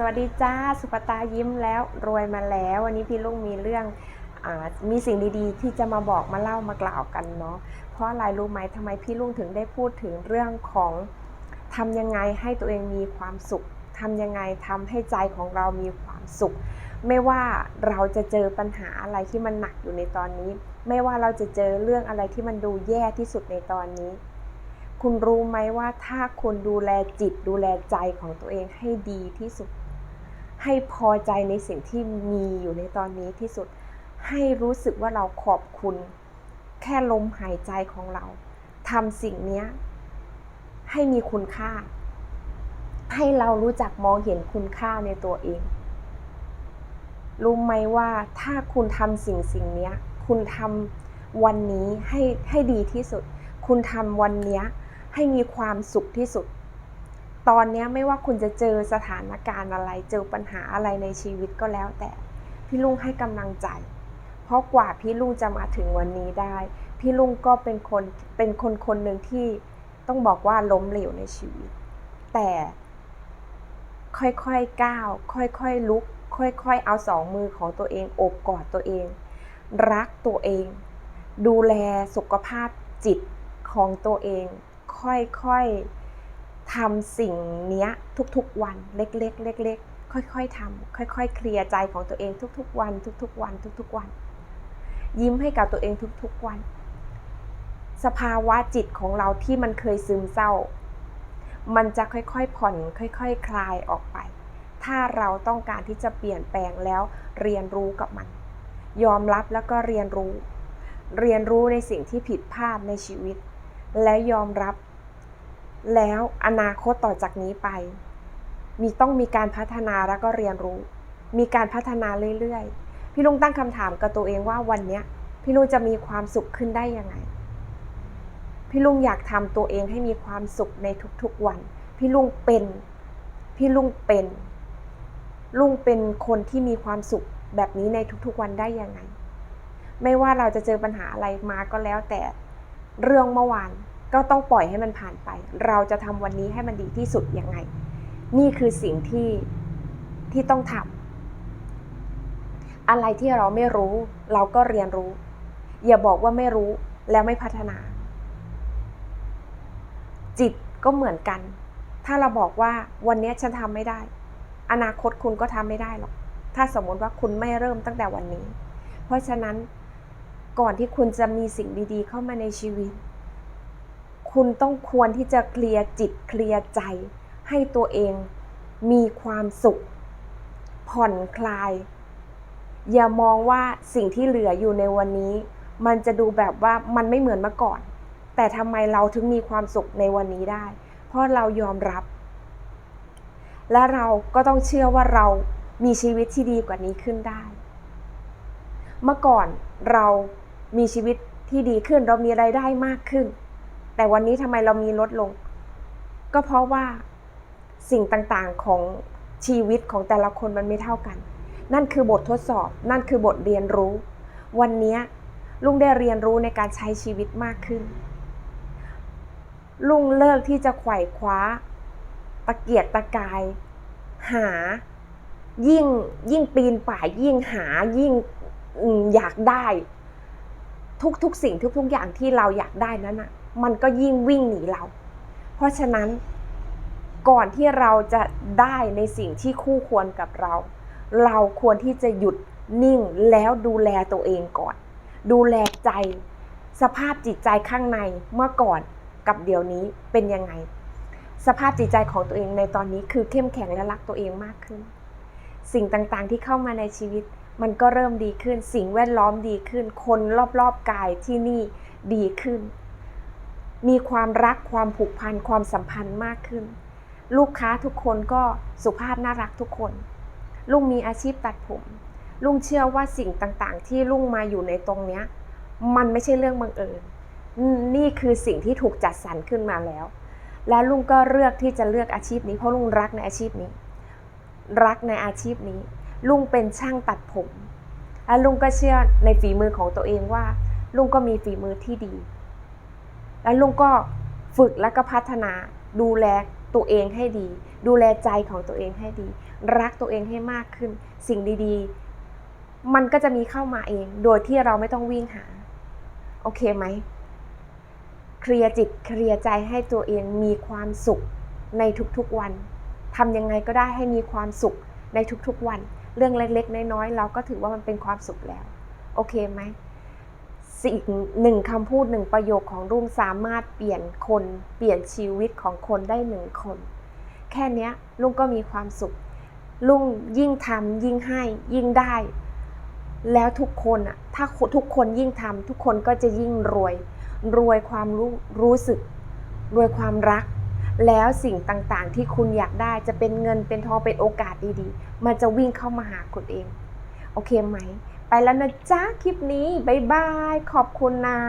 สวัสดีจ้าสุปตายิ้มแล้วรวยมาแล้ว วันนี้พี่ลุงมีเรื่องอมีสิ่งดีๆ ที่จะมาบอกมาเล่ามากล่าวกันเนาะเพราะอะไรรู้ไหมทำไมพี่ลุงถึงได้พูดถึงเรื่องของทำยังไงให้ตัวเองมีความสุขทำยังไงทำให้ใจของเรามีความสุข ไม่ว่าเราจะเจอปัญหาอะไรที่มันหนักอยู่ในตอนนี้ ไม่ว่าเราจะเจอเรื่องอะไรที่มันดูแย่ที่สุดในตอนนี้คุณรู้ไหมว่าถ้าคุณดูแลจิตดูแลใจของตัวเองให้ดีที่สุด ให้พอใจในสิ่งที่มีอยู่ในตอนนี้ที่สุด ให้รู้สึกว่าเราขอบคุณ แค่ลมหายใจของเราทำสิ่งนี้ให้มีคุณค่า ให้เรารู้จักมองเห็นคุณค่าในตัวเอง รู้ไหมว่าถ้าคุณทำสิ่งสิ่งนี้คุณทำวันนี้ให้ให้ดีที่สุด คุณทำวันเนี้ยให้มีความสุขที่สุด ตอนนี้ไม่ว่าคุณจะเจอสถานการณ์อะไร เจอปัญหาอะไรในชีวิตก็แล้วแต่ พี่ลุงให้กำลังใจ เพราะกว่าพี่ลุงจะมาถึงวันนี้ได้ พี่ลุงก็เป็นคนเป็นคนคนหนึ่งที่ต้องบอกว่าล้มเหลวในชีวิต แต่ค่อยๆก้าว ค่อยๆลุก ค่อยๆ เอาสองมือของตัวเองโอบกอดตัวเอง รักตัวเอง ดูแลสุขภาพจิตของตัวเอง ค่อยๆ ทำสิ่งนี้ทุกๆวันเล็กๆเล็กๆค่อยๆทำค่อย ๆ เคลียร์ใจของตัวเองทุก ๆ วัน ทุก ๆ วัน ทุก ๆ วัน ยิ้มให้กับตัวเองทุกๆวัน สภาวะจิตของเราที่มันเคยซึมเศร้า มันจะค่อยๆผ่อนค่อยๆคคลายออกไป ถ้าเราต้องการที่จะเปลี่ยนแปลงแล้วเรียนรู้กับมัน ยอมรับแล้วก็เรียนรู้ เรียนรู้ในสิ่งที่ผิดพลาดในชีวิต และยอมรับ แล้วอนาคตต่อจากนี้ไป มีต้องมีการพัฒนาแล้วก็เรียนรู้ มีการพัฒนาเรื่อยๆ พี่ลุงตั้งคำถามกับตัวเองว่าวันนี้พี่ลุงจะมีความสุขขึ้นได้ยังไง พี่ลุงอยากทำตัวเองให้มีความสุขในทุกๆวัน พี่ลุงเป็น พี่ลุงเป็น ลุงเป็นคนที่มีความสุขแบบนี้ในทุกๆวันได้ยังไง ไม่ว่าเราจะเจอปัญหาอะไรมาก็แล้วแต่เรื่องเมื่อวาน ก็ต้องปล่อยให้มันผ่านไป เราจะทำวันนี้ให้มันดีที่สุดยังไง นี่คือสิ่งที่ที่ต้องทำอะไรที่เราไม่รู้ เราก็เรียนรู้ อย่าบอกว่าไม่รู้แล้วไม่พัฒนา จิตก็เหมือนกัน ถ้าเราบอกว่าวันนี้ฉันทำไม่ได้ อนาคตคุณก็ทำไม่ได้หรอก ถ้าสมมติว่าคุณไม่เริ่มตั้งแต่วันนี้ เพราะฉะนั้นก่อนที่คุณจะมีสิ่งดีๆ เข้ามาในชีวิต คุณต้องควรที่จะเคลียร์จิตเคลียร์ใจ ให้ตัวเองมีความสุข ผ่อนคลาย อย่ามองว่าสิ่งที่เหลืออยู่ในวันนี้ มันจะดูแบบว่ามันไม่เหมือนเมื่อก่อน แต่ทำไมเราถึงมีความสุขในวันนี้ได้ เพราะเรายอมรับ และเราก็ต้องเชื่อว่าเรามีชีวิตที่ดีกว่านี้ขึ้นได้ เมื่อก่อนเรามีชีวิตที่ดีขึ้นเรามีไรายได้มากขึ้น แต่วันนี้ทำไมเรามีลดลง ก็เพราะว่าสิ่งต่างๆของชีวิตของแต่ละคนมันไม่เท่ากัน นั่นคือบททดสอบ นั่นคือบทเรียนรู้ วันนี้ลุงได้เรียนรู้ในการใช้ชีวิตมากขึ้น ลุงเลิกที่จะไขว่คว้า ตะเกียกตะกาย หา ยิ่งยิ่งปีนป่ายยิ่งหายิ่งอยากได้ ทุกๆสิ่งทุกๆอย่างที่เราอยากได้นั้นอะ มันก็ยิ่งวิ่งหนีเรา เพราะฉะนั้นก่อนที่เราจะได้ในสิ่งที่คู่ควรกับเรา เราควรที่จะหยุดนิ่งแล้วดูแลตัวเองก่อน ดูแลใจสภาพจิตใจข้างในเมื่อก่อนกับเดี๋ยวนี้เป็นยังไง สภาพจิตใจของตัวเองในตอนนี้คือเข้มแข็งและรักตัวเองมากขึ้น สิ่งต่างๆที่เข้ามาในชีวิต มันก็เริ่มดีขึ้น สิ่งแวดล้อมดีขึ้น คนรอบๆกายที่นี่ดีขึ้น มีความรักความผูกพันความสัมพันธ์มากขึ้น ลูกค้าทุกคนก็สุภาพน่ารักทุกคน ลุงมีอาชีพตัดผม ลุงเชื่อว่าสิ่งต่างๆ ที่ลุงมาอยู่ในตรงเนี้ย มันไม่ใช่เรื่องบังเอิญนี่คือสิ่งที่ถูกจัดสรรขึ้นมาแล้ว และลุงก็เลือกที่จะเลือกอาชีพนี้เพราะลุงรักในอาชีพนี้ รักในอาชีพนี้ ลุงเป็นช่างตัดผม และลุงก็เชื่อในฝีมือของตัวเองว่า ลุงก็มีฝีมือที่ดี แล้วลุงก็ฝึกและก็พัฒนาดูแลตัวเองให้ดี ดูแลใจของตัวเองให้ดี รักตัวเองให้มากขึ้น สิ่งดีๆ มันก็จะมีเข้ามาเอง โดยที่เราไม่ต้องวิ่งหา โอเคไหมเคลียร์จิตเคลียร์ใจให้ตัวเองมีความสุขในทุกๆวันทำยังไงก็ได้ให้มีความสุขในทุกๆวัน เรื่องเล็กๆ น้อยๆเราก็ถือว่ามันเป็นความสุขแล้ว โอเคไหม สิ่งหนึ่งคำพูดหนึ่งประโยคของรุ่งสามารถเปลี่ยนคน เปลี่ยนชีวิตของคนได้หนึ่งคน แค่นี้ลุงก็มีความสุข ลุงยิ่งทำยิ่งให้ยิ่งได้ แล้วทุกคนอะถ้าทุกคนยิ่งทำทุกคนก็จะยิ่งรวย รวยความรู้รู้สึก รวยความรัก แล้วสิ่งต่างๆ ที่คุณอยากได้จะเป็นเงินเป็นทองเป็นโอกาสดีๆ มันจะวิ่งเข้ามาหาคุณเอง โอเคไหม ไปแล้วนะจ๊ะคลิปนี้ บ๊ายบาย ขอบคุณนะ